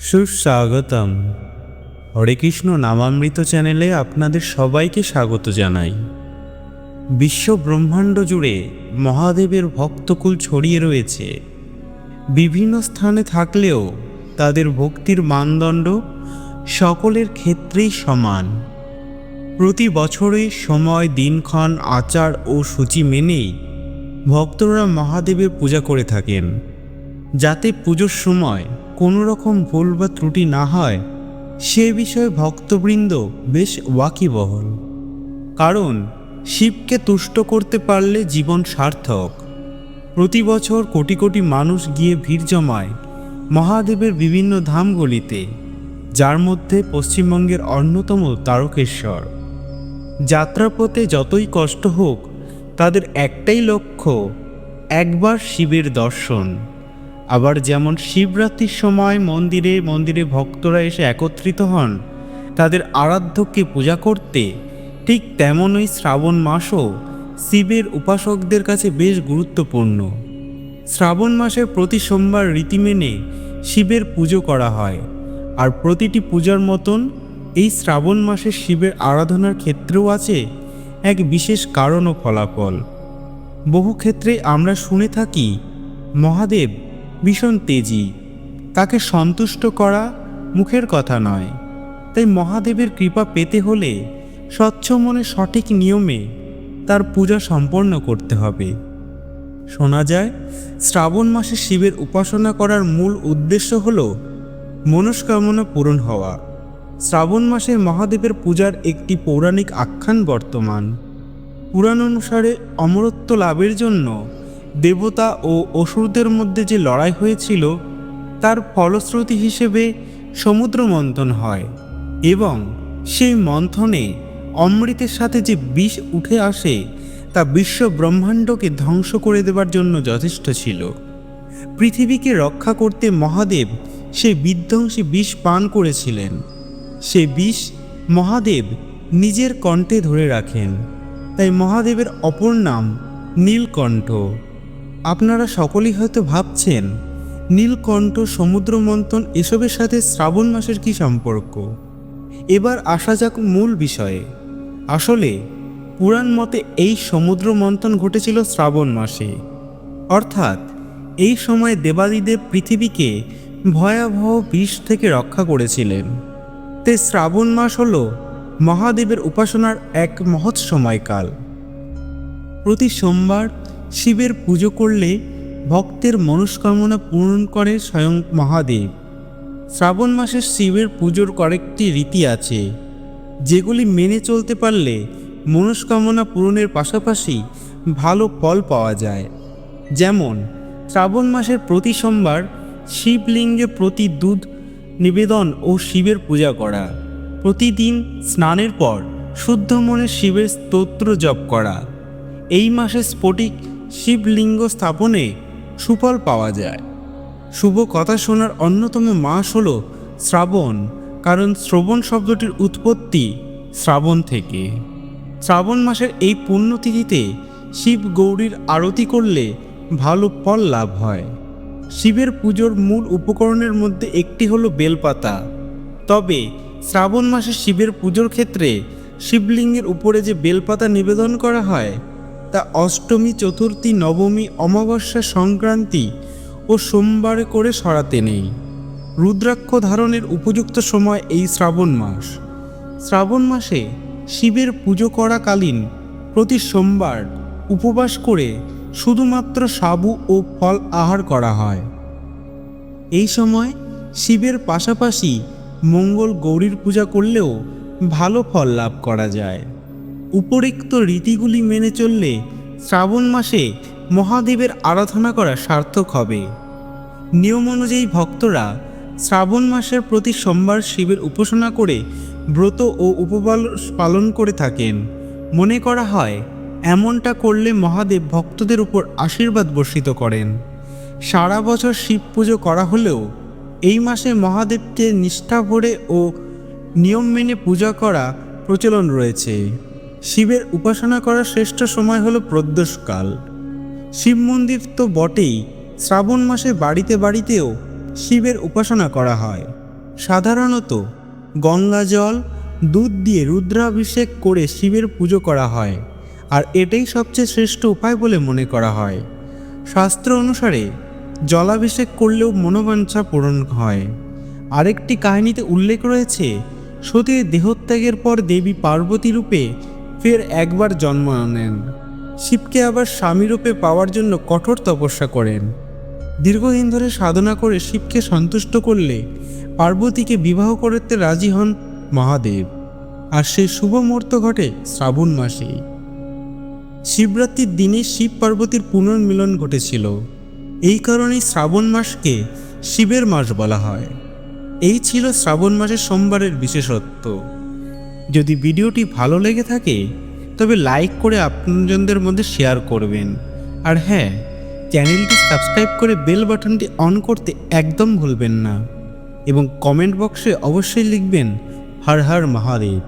সুস্বাগতম। হরে কৃষ্ণ নামামৃত চ্যানেলে আপনাদের সবাইকে স্বাগত জানাই। বিশ্ব ব্রহ্মাণ্ড জুড়ে মহাদেবের ভক্তকুল ছড়িয়ে রয়েছে। বিভিন্ন স্থানে থাকলেও তাদের ভক্তির মানদণ্ড সকলের ক্ষেত্রেই সমান। প্রতি বছরে সময়, দিনক্ষণ, আচার ও সূচি মেনেই ভক্তরা মহাদেবের পূজা করে থাকেন। যাতে পুজোর সময় কোনো রকম ভুল বা ত্রুটি না হয়, সে বিষয়ে ভক্তবৃন্দ বেশ ওয়াকিবহল। কারণ, শিবকে তুষ্ট করতে পারলে জীবন সার্থক। প্রতি বছর কোটি কোটি মানুষ গিয়ে ভিড় জমায় মহাদেবের বিভিন্ন ধামগুলিতে, যার মধ্যে পশ্চিমবঙ্গের অন্যতম তারকেশ্বর। যাত্রাপথে যতই কষ্ট হোক, তাদের একটাই লক্ষ্য, একবার শিবের দর্শন। আবার যেমন শিবরাত্রির সময় মন্দিরে মন্দিরে ভক্তরা এসে একত্রিত হন, তাদের আরাধ্যকে পূজা করতে, ঠিক তেমনই শ্রাবণ মাসও শিবের উপাসকদের কাছে বেশ গুরুত্বপূর্ণ। শ্রাবণ মাসের প্রতি সোমবার রীতি মেনে শিবের পুজো করা হয়, আর প্রতিটি পূজার মতন এই শ্রাবণ মাসে শিবের আরাধনার ক্ষেত্রেও আছে এক বিশেষ কারণ ও ফলাফল। বহু ক্ষেত্রে আমরা শুনে থাকি, মহাদেব ভীষণ তেজি। তাকে সন্তুষ্ট করা মুখের কথা নয়। তাই মহাদেবের কৃপা পেতে হলে স্বচ্ছ মনে সঠিক নিয়মে তার পূজা সম্পন্ন করতে হবে। শোনা যায়, শ্রাবণ মাসে শিবের উপাসনা করার মূল উদ্দেশ্য হল মনস্কামনা পূরণ হওয়া। শ্রাবণ মাসে মহাদেবের পূজার একটি পৌরাণিক আখ্যান বর্তমান। পুরাণ অনুসারে অমরত্ব লাভের জন্য দেবতা ও অসুরদের মধ্যে যে লড়াই হয়েছিল, তার ফলশ্রুতি হিসেবে সমুদ্র মন্থন হয় এবং সেই মন্থনে অমৃতের সাথে যে বিষ উঠে আসে, তা বিশ্ব ব্রহ্মাণ্ডকে ধ্বংস করে দেবার জন্য যথেষ্ট ছিল। পৃথিবীকে রক্ষা করতে মহাদেব সেই বিধ্বংসী বিষ পান করেছিলেন। সে বিষ মহাদেব নিজের কণ্ঠে ধরে রাখেন। তাই মহাদেবের অপর নাম নীলকণ্ঠ। আপনারা সকলেই হয়তো ভাবছেন, নীলকণ্ঠ সমুদ্র মন্থন এসবের সাথে শ্রাবণ মাসের কি সম্পর্ক? এবার আসা যাক মূল বিষয়ে। আসলে, পুরাণ মতে এই সমুদ্র মন্থন ঘটেছিল শ্রাবণ মাসে। অর্থাৎ, এই সময় দেবাদিদেব পৃথিবীকে ভয়াবহ বিষ থেকে রক্ষা করেছিলেন। তাই শ্রাবণ মাস হল মহাদেবের উপাসনার এক মহৎ সময়কাল। প্রতি সোমবার শিবের পুজো করলে ভক্তের মনস্কামনা পূরণ করে স্বয়ং মহাদেব। শ্রাবণ মাসে শিবের পুজোর কয়েকটি রীতি আছে, যেগুলি মেনে চলতে পারলে মনস্কামনা পূরণের পাশাপাশি ভালো ফল পাওয়া যায়। যেমন, শ্রাবণ মাসের প্রতি সোমবার শিবলিঙ্গে প্রতি দুধ নিবেদন ও শিবের পূজা করা। প্রতিদিন স্নানের পর শুদ্ধ মনে শিবের স্তোত্র জপ করা। এই মাসে স্ফটিক শিবলিঙ্গ স্থাপনে সুফল পাওয়া যায়। শুভ কথা শোনার অন্যতম মাস হল শ্রাবণ, কারণ শ্রবণ শব্দটির উৎপত্তি শ্রাবণ থেকে। শ্রাবণ মাসের এই পুণ্যতিথিতে শিব গৌরীর আরতি করলে ভালো ফল লাভ হয়। শিবের পুজোর মূল উপকরণের মধ্যে একটি হলো বেলপাতা। তবে শ্রাবণ মাসে শিবের পুজোর ক্ষেত্রে শিবলিঙ্গের উপরে যে বেলপাতা নিবেদন করা হয় তা অষ্টমী, চতুর্থী, নবমী, অমাবস্যা সংক্রান্তি ও সোমবারে করে সরাতে নেই। রুদ্রাক্ষ ধারণের উপযুক্ত সময় এই শ্রাবণ মাস। শ্রাবণ মাসে শিবের পুজো করাকালীন প্রতি সোমবার উপবাস করে শুধুমাত্র সাবু ও ফল আহার করা হয়। এই সময় শিবের পাশাপাশি মঙ্গল গৌরীর পূজা করলেও ভালো ফল লাভ করা যায়। উপরিক্ত রীতিগুলি মেনে চললে শ্রাবণ মাসে মহাদেবের আরাধনা করা সার্থক হবে। নিয়ম অনুযায়ী ভক্তরা শ্রাবণ মাসের প্রতি সোমবার শিবের উপাসনা করে ব্রত ও উপবাল পালন করে থাকেন। মনে করা হয়, এমনটা করলে মহাদেব ভক্তদের উপর আশীর্বাদ বর্ষিত করেন। সারা বছর শিব পুজো করা হলেও এই মাসে মহাদেবকে নিষ্ঠা ভরে ও নিয়ম মেনে পূজা করা প্রচলন রয়েছে। শিবের উপাসনা করার শ্রেষ্ঠ সময় হলো প্রদ্যোষকাল শিব মন্দির তো বটেই, শ্রাবণ মাসে বাড়িতে বাড়িতেও শিবের উপাসনা করা হয়। সাধারণত গঙ্গা জল, দুধ দিয়ে রুদ্রাভিষেক করে শিবের পুজো করা হয়, আর এটাই সবচেয়ে শ্রেষ্ঠ উপায় বলে মনে করা হয়। শাস্ত্র অনুসারে জলাভিষেক করলেও মনোবাঞ্ছা পূরণ হয়। আরেকটি কাহিনীতে উল্লেখ রয়েছে, সতীর দেহত্যাগের পর দেবী পার্বতী রূপে ফের একবার জন্ম নেন শিবকে আবার স্বামীরূপে পাওয়ার জন্য কঠোর তপস্যা করেন। দীর্ঘদিন ধরে সাধনা করে শিবকে সন্তুষ্ট করলে পার্বতীকে বিবাহ করতে রাজি হন মহাদেব। আর সেই শুভ মুহূর্ত ঘটে শ্রাবণ মাসেই শিবরাত্রির দিনে শিব পার্বতীর পুনর্মিলন ঘটেছিল। এই কারণেই শ্রাবণ মাসকে শিবের মাস বলা হয়। এই ছিল শ্রাবণ মাসের সোমবারের বিশেষত্ব। যদি ভিডিওটি ভালো লেগে থাকে, তবে লাইক করে আপনজনদের মধ্যে শেয়ার করবেন। আর হ্যাঁ চ্যানেলটি সাবস্ক্রাইব করে বেল বাটনটি অন করতে একদম ভুলবেন না। এবং কমেন্ট বক্সে অবশ্যই লিখবেন, হর হর মহাদেব।